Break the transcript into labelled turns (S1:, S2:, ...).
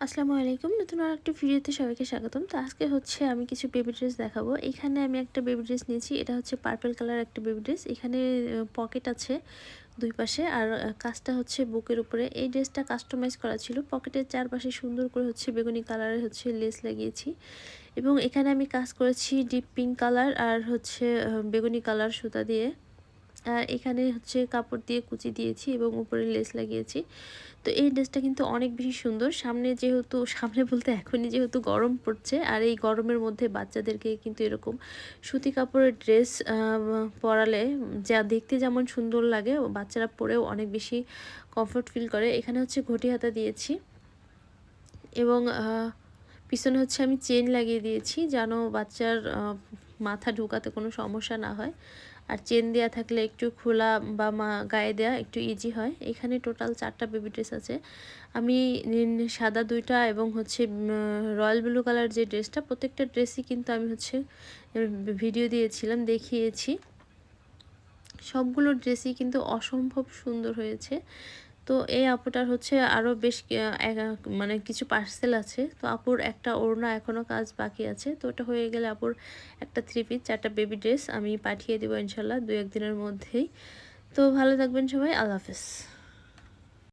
S1: আসসালামু আলাইকুম। নতুন আর একটা ভিডিওতে সবাইকে স্বাগতম। তো আজকে হচ্ছে আমি কিছু বেবি ড্রেস দেখাবো। এখানে আমি একটা বেবি ড্রেস নিয়েছি। এটা হচ্ছে পার্পল কালার একটা বেবি ড্রেস এখানে পকেট আছে দুই পাশে। আর কাজটা হচ্ছে বুকের উপরে। এই ড্রেসটা কাস্টমাইজ করা ছিল। পকেটের চারপাশে সুন্দর করে হচ্ছে বেগুনি কালারের হচ্ছে লেস লাগিয়েছি। এবং এখানে আমি কাজ করেছি ডিপ পিঙ্ক কালার আর হচ্ছে বেগুনি কালার সুতা দিয়ে। আর এখানে হচ্ছে কাপড় দিয়ে কুচি দিয়েছি এবং উপরে লেস লাগিয়েছি। তো এই ড্রেসটা কিন্তু অনেক বেশি সুন্দর। সামনে যেহেতু, সামনে বলতে এখনই যেহেতু গরম পড়ছে, আর এই গরমের মধ্যে বাচ্চাদেরকে কিন্তু এরকম সুতি কাপড়ের ড্রেস পরালে যা দেখতে যেমন সুন্দর লাগে, বাচ্চারা পরেও অনেক বেশি কমফোর্ট ফিল করে। এখানে হচ্ছে ঘটি হাতা দিয়েছি এবং পিছনে হচ্ছে আমি চেন লাগিয়ে দিয়েছি যেন বাচ্চার মাথা ঢুকাতে কোনো সমস্যা না হয়। আর চেন দেওয়া থাকলে একটু খোলা বা মা গায়ে দেওয়া একটু ইজি হয়। এখানে টোটাল চারটা বেবি ড্রেস আছে। আমি সাদা দুইটা এবং হচ্ছে রয়্যাল ব্লু কালার যে ড্রেসটা প্রত্যেকটা ড্রেসই কিন্তু আমি হচ্ছে ভিডিও দিয়েছিলাম, দেখিয়েছি। সবগুলো ড্রেসই কিন্তু অসম্ভব সুন্দর হয়েছে। তো এই আপুটার হচ্ছে আরও বেশ মানে কিছু পার্সেল আছে। তো আপুর একটা ওড়না এখনও কাজ বাকি আছে। তো ওটা হয়ে গেলে আপুর একটা থ্রি পিস চারটা বেবি ড্রেস আমি পাঠিয়ে দেবো ইনশাল্লাহ দু একদিনের মধ্যেই। তো ভালো থাকবেন সবাই, আল্লাহ হাফেজ।